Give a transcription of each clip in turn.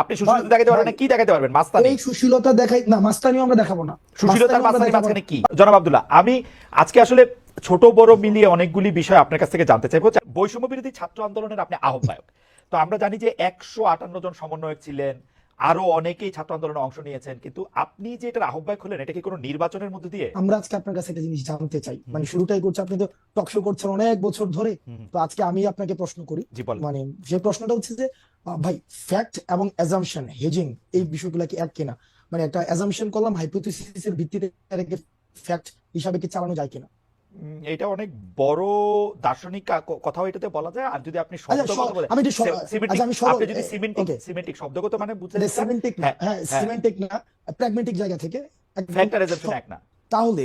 আপনি সুশীলতা দেখাতে পারবেন কি দেখাতে পারবেন? মাস্তানি। এই সুশীলতা দেখাই না মাস্তানিও আমরা দেখাবো না। সুশীলতার মাস্তানি মাঝখানে। কি? জনাব আব্দুল্লাহ আমি আজকে আসলে ছোট বড় মিলিয়ে অনেকগুলি বিষয় আপনার কাছ থেকে জানতে চাইব। বৈষম্য বিরোধী ছাত্র আন্দোলনের আপনি আহ্বায়ক। তো আমরা জানি যে একশো আটান্ন জন সমন্বয়ক ছিলেন আরও অনেকেই ছাত্র আন্দোলনে অংশ নিয়েছেন কিন্তু আপনি যে এটার আহ্বায়ক হলেন এটা কি কোনো নির্বাচনের মধ্যে দিয়ে? আমরা আজকে আপনার কাছে একটা জিনিস জানতে চাই। মানে শুরুটাই করছে আপনি তো টকশো করছেন অনেক বছর ধরে। তো আজকে আমি আপনাকে প্রশ্ন করি। মানে যে প্রশ্নটা হচ্ছে যে ভাই ফ্যাক্ট এবং অ্যাজাম্পশন হেজিং এই বিষয়গুলো কি এক কিনা? মানে একটা অ্যাজাম্পশন করলাম হাইপোথিসিসের ভিত্তিতে ফ্যাক্ট হিসাবে কি চালানো যায় কিনা? এটা অনেক বড় দার্শনিক কথা কথাও এটাতে বলা যায় আর যদি আপনি আচ্ছা, শব্দগত বলেন আমি সিমেন্টিক- আচ্ছা, আপনি যদি সিমেন্টিক. সিমেন্টিক শব্দগত মানে বুঝতে সিমেন্টিক না হ্যাঁ, হ্যাঁ হ্যাঁ। সিমেন্টিক না জায়গা থেকে ফ্যাক্টর এক না তাহলে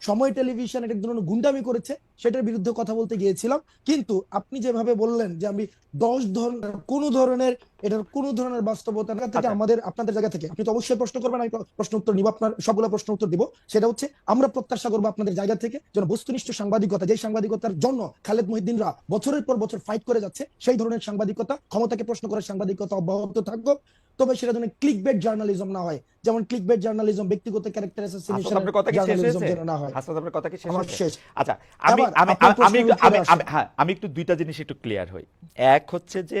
সময় টেলিভিশন এক ধরনের গুন্ডামি করেছে, সেটার বিরুদ্ধে কথা বলতে গিয়েছিলাম। কিন্তু আপনি যেভাবে বললেন যে আমি দশ ধরনের, কোন ধরনের এটার কোন ধরনের বাস্তবতা থেকে আচ্ছা। আমাদের আপনাদের জায়গা থেকে। আপনি তো অবশ্যই প্রশ্ন করবেন আমি প্রশ্ন উত্তর নিব আপনার সবগুলো প্রশ্ন উত্তর দিব। সেটা হচ্ছে আমরা প্রত্যাশা করব আপনাদের জায়গা থেকে যেন বস্তুনিষ্ঠ সাংবাদিকতা যে সাংবাদিকতার জন্য খালেদ মহিদ্দিনরা বছরের পর বছর ফাইট করে যাচ্ছে সেই ধরনের সাংবাদিকতা ক্ষমতাকে প্রশ্ন করে সাংবাদিকতা অব্যাহত থাকবে তবে সেটা যেন ক্লিক বেট জার্নালিজম না হয়। যেমন ক্লিক বেট জার্নালিজম ব্যক্তিগত ক্যারেক্টার হাসনাত আপনার কথা কি শেষ জার্নালিজম হয়েছে? যেন না হয়। হাসনাত আপনার কথা কি শেষ হয়েছে? আচ্ছা আমি আমি আমি- আমি- হ্যাঁ আমি একটু দুইটা জিনিস একটু ক্লিয়ার হই। এক হচ্ছে যে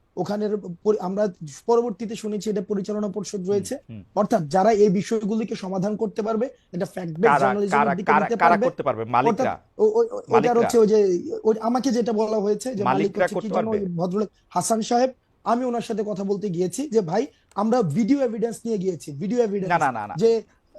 ওখানের আমরা পরবর্তীতে শুনেছি এটা পরিচালনা পরিষদ রয়েছে। অর্থাৎ যারা এই বিষয়গুলিকে সমাধান করতে পারবে এটা ফ্যাক্ট বেস জার্নালিজমের দিকে নিতে পারবে। করতে পারবে? মালিকরা। ওটার মালিকরা। হচ্ছে ওই যে আমাকে যেটা বলা হয়েছে যে মালিক মালিকরা হচ্ছে কি করতে জানো পারবে? ভদ্রলোক হাসান সাহেব আমি ওনার সাথে কথা বলতে গিয়েছি যে ভাই আমরা ভিডিও এভিডেন্স নিয়ে গিয়েছি ভিডিও এভিডেন্স না না না। যে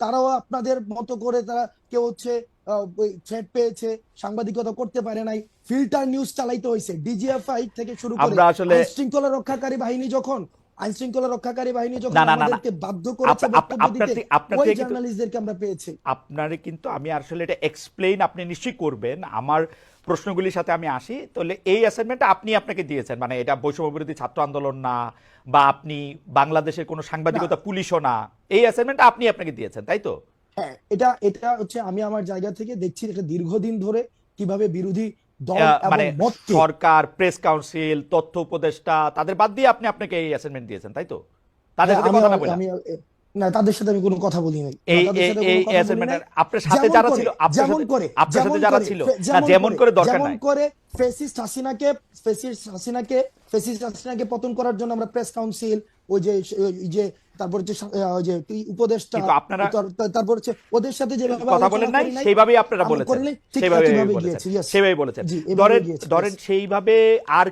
তারাও আপনাদের মতো করে তারা কেউ হচ্ছে থ্রেট পেয়েছে সাংবাদিকতা করতে পারে নাই। ফিল্টার নিউজ চালাইতে হয়েছে ডিজিএফআই থেকে শুরু করে শৃঙ্খলা রক্ষাকারী বাহিনী যখন আইন শৃঙ্খলা রক্ষাকারী বাহিনী যখন। আমাদেরকে বাধ্য করেছে বক্তব্য দিতে ওই জার্নালিস্টদেরকে আমরা পেয়েছি। আপনারে কিন্তু আমি আসলে এটা এক্সপ্লেইন আপনি নিশ্চয়ই করবেন। আমার প্রশ্নগুলির সাথে আমি আসি তাহলে এই অ্যাসাইনমেন্টটা আপনি আপনাকে দিয়েছেন। মানে এটা বৈষম্য বিরোধী ছাত্র আন্দোলন না বা আপনি বাংলাদেশের কোনো সাংবাদিকতা পুলিশও না এই অ্যাসাইনমেন্টটা আপনি আপনাকে দিয়েছেন তাই তো? হ্যাঁ এটা এটা হচ্ছে আমি আমার জায়গা থেকে দেখছি এটা দীর্ঘদিন ধরে কীভাবে বিরোধী মানে সরকার প্রেস কাউন্সিল তথ্য উপদেষ্টা তাদের বাদ দিয়ে আপনি আপনাকে এই অ্যাসাইনমেন্ট দিয়েছেন তাই তো? তাদের সাথে কথা না বলে। না তাদের সাথে আমি কোনো কথা বলি নাই। এই এই নাই। আপনার সাথে যারা ছিল আপনার যেমন সাথে করে আপনার সাথে যারা ছিল। না যেমন করে দরকার যেমন করে ফেসিস্ট হাসিনাকে ফেসিস্ট হাসিনাকে ফেসিস্ট হাসিনাকে পতন করার জন্য আমরা প্রেস কাউন্সিল ওই যে যে তারপর যে কিন্তু আপনারা- তার- তার- তারপর হচ্ছে ওদের সাথে যেভাবে কথা বলেন নাই সেইভাবেই আপনারা বলেছেন। সেইভাবেই বলেছেন। সেইভাবেই বলেছেন। ধরেন সেইভাবে আর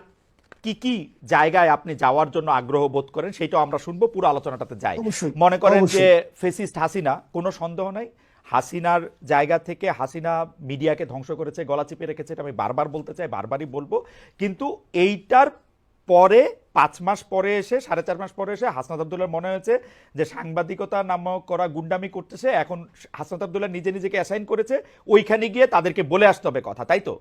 কি কি জায়গায় আপনি যাওয়ার জন্য আগ্রহ বোধ করেন সেটাও আমরা শুনব পুরো আলোচনাটাতে যাই। মনে করেন যে। ফেসিস্ট হাসিনা কোনো সন্দেহ নাই। হাসিনার জায়গা থেকে হাসিনা মিডিয়াকে ধ্বংস করেছে গলা চিপে রেখেছে এটা আমি বারবার বলতে চাই বারবারই বলব। কিন্তু এইটার পরে পাঁচ মাস পরে এসে সাড়ে চার মাস পরে এসে হাসনাত আবদুল্লার মনে হয়েছে যে সাংবাদিকতা নামক করা গুন্ডামি করতেছে এখন হাসনাত আবদুল্লাহ নিজে নিজেকে অ্যাসাইন করেছে ওইখানে গিয়ে তাদেরকে বলে আসতে হবে কথা তাই তো?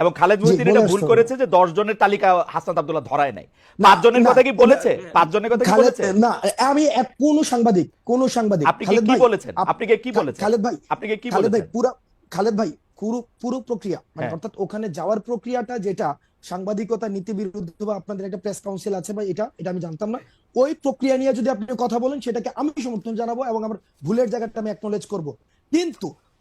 এবং খালেদ মহিউদ্দিন এটা ভুল করেছে যে দশ জনের তালিকা হাসনাত আবদুল্লাহ ধরায় নাই। পাঁচ জনের কথা কি বলেছে? পাঁচ জনের কথা কি বলেছে? না আমি এক কোন সাংবাদিক কোন সাংবাদিক আপনি কি বলেছেন? আপনি কি বলেছেন? খালেদ ভাই আপনি কি খালেদ ভাই পুরো খালেদ ভাই পুরো পুরো প্রক্রিয়া মানে হ্যাঁ। অর্থাৎ ওখানে যাওয়ার প্রক্রিয়াটা যেটা সাংবাদিকতা নীতি বিরুদ্ধ বা আপনাদের একটা প্রেস কাউন্সিল আছে বা এটা এটা আমি জানতাম না। ওই প্রক্রিয়া নিয়ে যদি আপনি কথা বলেন সেটাকে আমি সমর্থন জানাব এবং আমার ভুলের জায়গাটা আমি অ্যাকনোলেজ করব। কিন্তু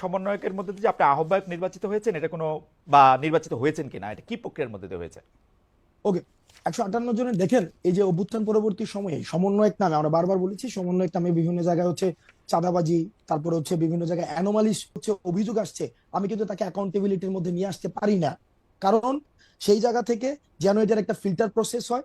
সমন্বয়কের মধ্যে যে আপনি আহ্বায়ক নির্বাচিত হয়েছেন, এটা কোনো বা নির্বাচিত হয়েছেন কিনা? এটা কি প্রক্রিয়ার মধ্যে দিয়ে হয়েছে? ওকে, একশো আটান্ন জনের দেখেন, এই যে অভ্যুত্থান পরবর্তী সময়ে সমন্বয়ক নামে আমরা বারবার বলেছি, সমন্বয়ক নামে বিভিন্ন জায়গায় হচ্ছে চাঁদাবাজি, তারপরে হচ্ছে বিভিন্ন জায়গায় অ্যানোমালিস হচ্ছে, অভিযোগ আসছে। আমি কিন্তু তাকে অ্যাকাউন্টেবিলিটির মধ্যে নিয়ে আসতে পারি না। কারণ সেই জায়গা থেকে যেন এটার একটা ফিল্টার প্রসেস হয়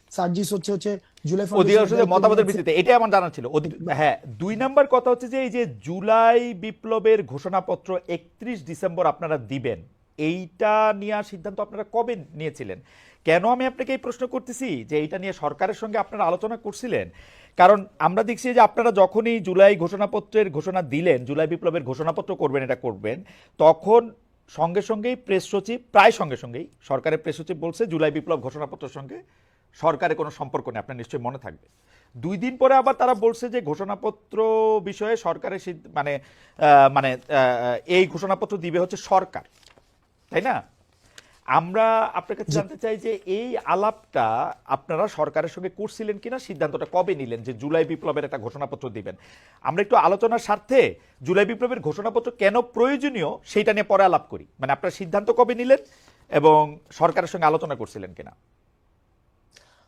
সার্জিস হচ্ছে হচ্ছে জুলাই অধিকাংশ ফাউন্ডেশনের মতামতের ভিত্তিতে এটাই আমার জানা ছিল। হ্যাঁ দুই নাম্বার কথা হচ্ছে যে এই যে জুলাই বিপ্লবের ঘোষণাপত্র একত্রিশ ডিসেম্বর আপনারা দিবেন এইটা নেওয়ার সিদ্ধান্ত আপনারা কবে নিয়েছিলেন? কেন আমি আপনাকে এই প্রশ্ন করতেছি? যে এইটা নিয়ে সরকারের সঙ্গে আপনারা আলোচনা করছিলেন? কারণ আমরা দেখছি যে আপনারা যখনই জুলাই ঘোষণাপত্রের ঘোষণা দিলেন জুলাই বিপ্লবের ঘোষণাপত্র করবেন এটা করবেন তখন সঙ্গে সঙ্গেই প্রেস সচিব প্রায় সঙ্গে সঙ্গেই সরকারের প্রেস সচিব বলছে জুলাই বিপ্লব ঘোষণাপত্রের সঙ্গে সরকারের কোনো সম্পর্ক নেই আপনার নিশ্চয়ই মনে থাকবে। দুই দিন পরে আবার তারা বলছে যে ঘোষণাপত্র বিষয়ে সরকারের মানে মানে এই ঘোষণাপত্র দিবে হচ্ছে সরকার তাই না? আমরা আপনার কাছে জানতে চাই যে এই আলাপটা আপনারা সরকারের সঙ্গে করছিলেন কিনা সিদ্ধান্তটা কবে নিলেন যে জুলাই বিপ্লবের একটা ঘোষণাপত্র দিবেন? আমরা একটু আলোচনার স্বার্থে জুলাই বিপ্লবের ঘোষণাপত্র কেন প্রয়োজনীয় সেইটা নিয়ে পরে আলাপ করি। মানে আপনার সিদ্ধান্ত কবে নিলেন এবং সরকারের সঙ্গে আলোচনা করছিলেন কিনা?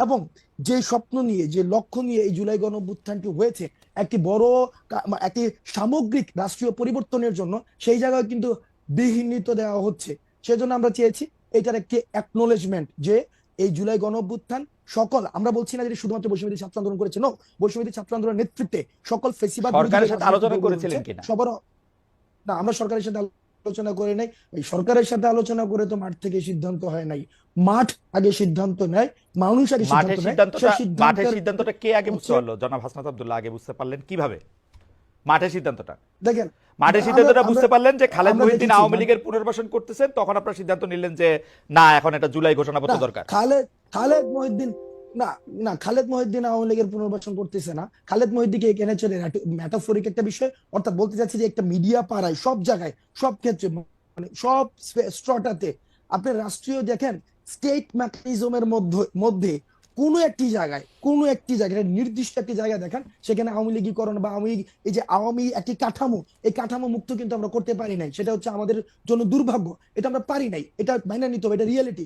এবং যে স্বপ্ন নিয়ে যে লক্ষ্য নিয়ে এই জুলাই গণ হয়েছে একটি বড় একটি সামগ্রিক রাষ্ট্রীয় পরিবর্তনের জন্য সেই জায়গায় কিন্তু বিহীনিত দেওয়া হচ্ছে সেজন্য আমরা চেয়েছি এটার একটি অ্যাকনোলেজমেন্ট যে এই জুলাই গণ সকল আমরা বলছি না যে শুধুমাত্র বৈষম্যদী ছাত্র আন্দোলন করেছে নো বৈষম্যদী ছাত্র আন্দোলনের নেতৃত্বে সকল ফেসিবাদ সরকারের সাথে আলোচনা করেছিলেন কিনা? সবার না আমরা সরকারের সাথে আলোচনা করে নাই এই সরকারের সাথে আলোচনা করে তো মাঠ থেকে সিদ্ধান্ত হয় নাই। মাঠ আগে সিদ্ধান্ত নেয় মানুষ আগে সিদ্ধান্ত নেয়। মাঠের সিদ্ধান্তটা কে আগে বুঝতে পারল জনাব হাসনাত আব্দুল্লাহ আগে বুঝতে পারলেন কীভাবে? মাঠের সিদ্ধান্তটা। দেখেন মাঠের সিদ্ধান্তটা বুঝতে পারলেন যে খালেদ মহিউদ্দিন আওয়ামী লীগের পুনর্বাসন করতেছেন তখন আপনার সিদ্ধান্ত নিলেন যে না এখন এটা জুলাই ঘোষণাপত্র না, দরকার। খালেদ খালেদ মহিউদ্দিন না না, খালেদ মহিউদ্দিন আওয়ামী লীগের পুনর্বাসন করতেছে না। খালেদ এখানে চলে ম্যাটাফোরিক একটা বিষয়। অর্থাৎ বলতে চাচ্ছি যে একটা মিডিয়া পাড়ায়, সব জায়গায়, সব ক্ষেত্রে মানে সব স্ট্রটাতে আপনি রাষ্ট্রীয় দেখেন স্টেট মধ্যে মধ্যে কোনো একটি জায়গায়, কোনো একটি জায়গায় নির্দিষ্ট একটি জায়গায় দেখেন, সেখানে আওয়ামী লীগীকরণ বা আওয়ামী এই যে আওয়ামী একটি কাঠামো, এই কাঠামো মুক্ত কিন্তু আমরা করতে পারি নাই। সেটা হচ্ছে আমাদের জন্য দুর্ভাগ্য। এটা আমরা পারি নাই। এটা মাইনে নিতে হবে, এটা রিয়েলিটি